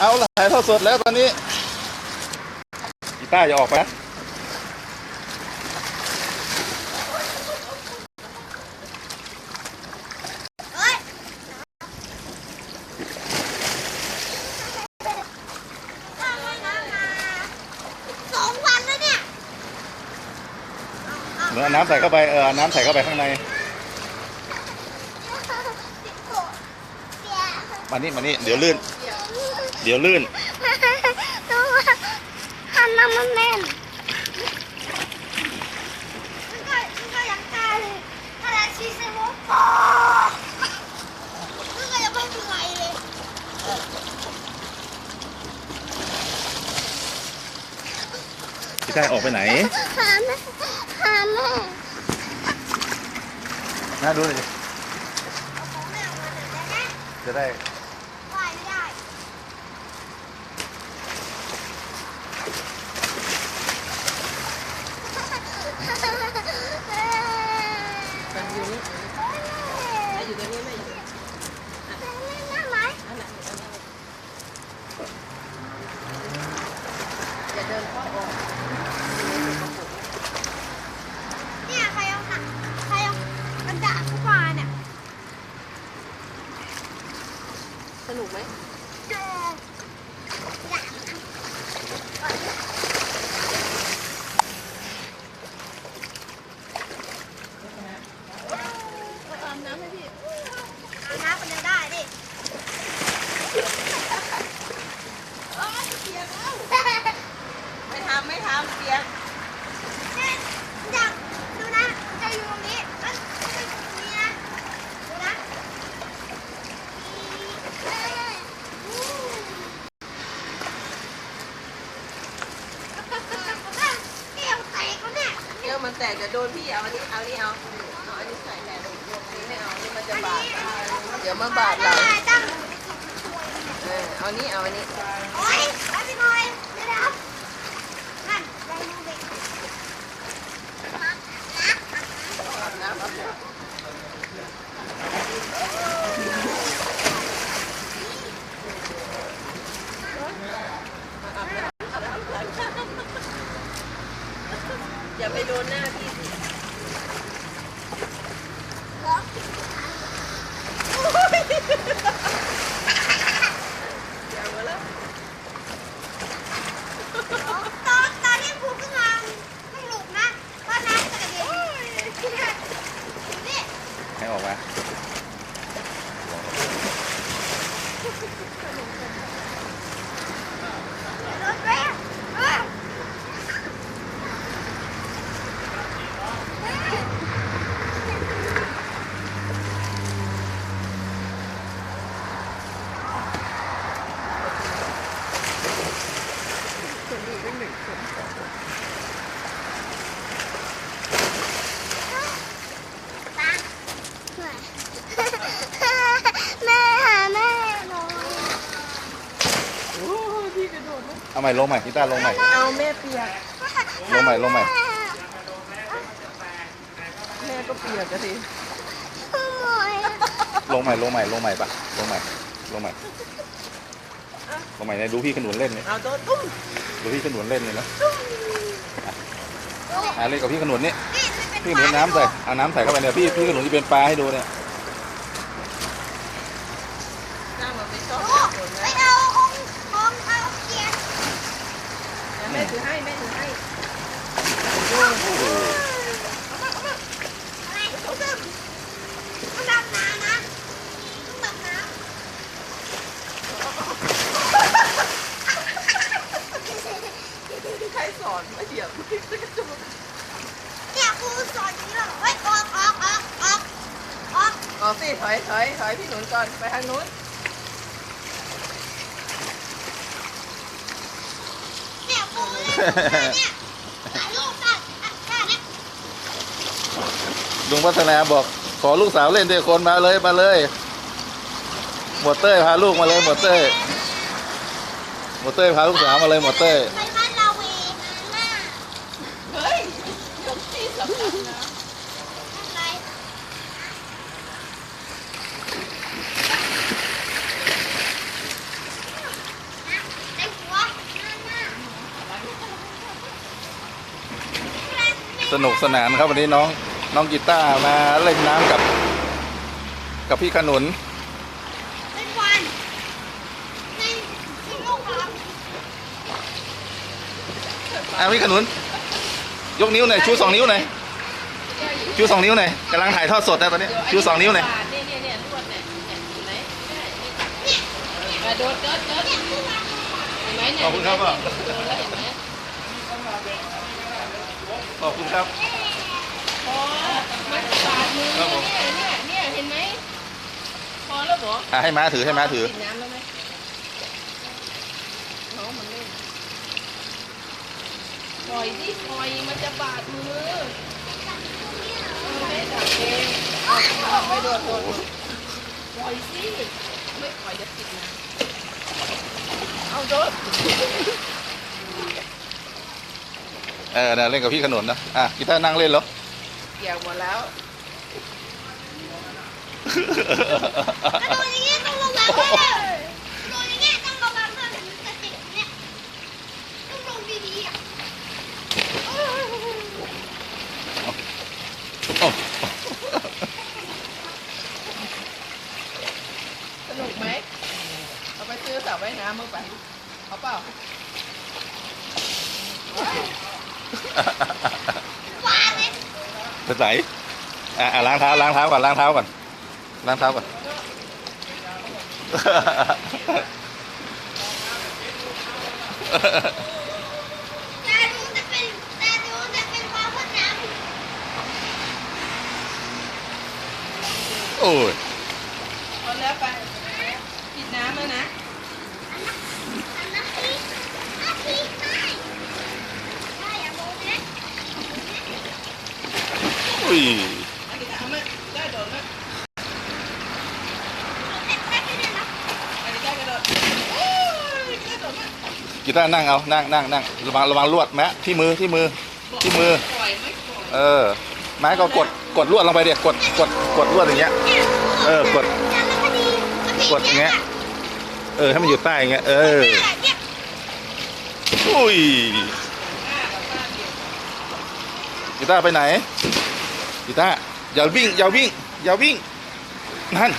เอาละถ่ายทอดสดแล้วตอนนี้กีตาร์อย่าออกไปนะเฮ้ยทำไมน้ำมาสองวันแล้วเนี่ยเหมือนเอาน้ำใส่เข้าไปเออเอาน้ำใส่เข้าไปข้างในติดโกรธเสียมานี่มานี่เดี๋ยวลื่นเดี๋ยวลื่นดูว่าหันมามันแน่นมันก็มันก็ยังตายเลยอะไรชีสโมปอมันก็ยังไม่เหนื่อยเลยกีตาร์ออกไปไหน หาแม่หาแม่น่าดูเลยดิเอาของแม่ออกมาหน่อยได้ไหมจะได้ ไหวไม่ได้ แต่อยู่นี่แม่อยู่ตรงนี้แม่อยู่ตรงนี้ น่าไหม อันไหนอันไหนอย่าเดินเข้าออก เนี่ยใครเอาหนักใครเอากระดาษเข้ามาเนี่ย สนุกไหมเจออยากเอาน้ำไปเร็วได้ดิไม่ทำไม่ทำเปียก เนี่ยอยากดูนะจะอยู่ตรงนี้แล้วจะอยู่ตรงนี้นะดูนะเอ้ยอู้เกี่ยวแตกแล้วเนี่ย เดี๋ยวมัน แต่เดี๋ยวโดนพี่เอาอันนี้เอาอันนี้เอาเอาอันนี้ใส่แทนอันนี้ไม่เอานี่มันจะบาดเดี๋ยวมันบาดเราเออเอาอันนี้เอาอันนี้โอ๊ยไปไปหน่อยเดี๋ยวนะนั่นไปดูเด็กน้ำน้ำาเถอะอย่าไปโดนหน้าพี่สิอย่ามาแล้ว ตอนตอนที่พูดขึ้นมาไม่หลุดนะเพราะน้ำจะกระเด็นนี่ ให้ออกมา รถแม่เออ แม่หาแม่หน่อย โอ้พี่กระโดดนะ เอาใหม่ลงใหม่กีตาร์ลงใหม่ เอาแม่เปียก ลงใหม่ลงใหม่ แม่ก็เปียกกันสิลงใหม่ลงใหม่ลงใหม่ปะลงใหม่ลงใหม่ลงใหม่เนี่ยดูพี่ขนุนเล่นเนี่ยเอาโดนตุ้มดูพี่ขนุนเล่นเลยนะอะเล่นกับพี่ขนุนนี่นี่มันเป็นพี่ขนุนน้ำใส่เอาน้ำใส่เข้าไปเนี่ยพี่พี่ขนุนจะเป็นปลาให้ดูเนี่ยหน้ามันไม่ชอบโอ้โดนไปนะ เอาองค์องค์เอาเกียร์ แม่ถือให้แม่ถือให้อะไรต้องดำต้องดำน้ำนะต้องดำน้ำใครสอนมาเหยียบกระจุกเนี่ยครูสอนอย่างนี้เหรอเฮ้ยออกออกออกออกออกออกสิถอยถอยถอยพี่หนุนก่อนไปทางนู้น เนี่ยครูเลุงพัฒนาบอกขอลูกสาวเล่นเด็กคนมาเลยมาเลยหมดเต้ยพาลูกมาเลยหมดเต้ยหมดเต้ยพาลูกสาวมาเลยหมดเต้ย ไปบ้านเราเองนะ เฮ้ยยกที่สำคัญนะ อะไรน้ สนุกสนานครับวันนี้น้องน้องกีตาร์มาเล่นน้ำกับ กับพี่ขนุนเป็นวันในในโลกครับอะพี่ขนุน ยกนิ้วหน่อยชูสองนิ้วหน่อยชูสองนิ้วหน่อยกำลังถ่ายทอดสดนะตอนนี้ชูสองนิ้วหน่อยเนี่ยเนี่ยเนี่ยลวดเนี่ยเนี่ยเห็นไหมกระโดดเดินเดินเห็นไหมเนี่ยขอบคุณครับพ่อ โดนแล้วเห็นไหม ขอบคุณครับพอมันบาดมือครับผมเนี่ยเนี่ยเนี่ยเห็นไหมพอแล้วเหรออะให้ม้าถือให้ม้าถือติดน้ำแล้วไหมน้องมันเล่นปล่อยดิปล่อยมันจะบาดมือเอาให้ดับเองเอาเอาไม่โดนโดนโดนปล่อยสิไม่ปล่อยจะติดน้ำเอาโดนเออนะเล่นกับพี่ขนุนนะอะกีตาร์นั่งเล่นเหรอเกี่ยวหมดแล้วกระโดดอย่างเงี้ยต้องระวังเลยกระโดดอย่างเงี้ยต้องระวังเลยมันจะติดเนี่ยต้องลงดีๆอะโอ้สนุกไหมเอาไปซื้อสระว่ายน้ำมือไปเอาเปล่า วาดเลยไปไหนอะอะล้างเท้าล้างเท้าก่อนล้างเท้าก่อนล้างเท้าก่อนแต่ดูจะเป็นแต่ดูจะเป็นความพ่นน้ำโอ้ยพอแล้วไปปิดน้ำแล้วนะ มกีตาร์นั่งเอานั่งนั่งนั่งระวังระวังลวดแมะที่มือที่มือที่มือปล่อยไม่ปล่อยเออไม้ก็กดกดลวดลงไปเด็กกดกดกดลวดอย่างเงี้ย เออกดการละคดีกดอย่างเงี้ย เออให้มันอยู่ใต้อย่างเงี้ยเออเนี่ยอุ้ยหน้ากับหน้าเดียวกีตาร์ไปไหน กีตาร์อย่าวิ่งอย่าวิ่งอย่าวิ่งนั่น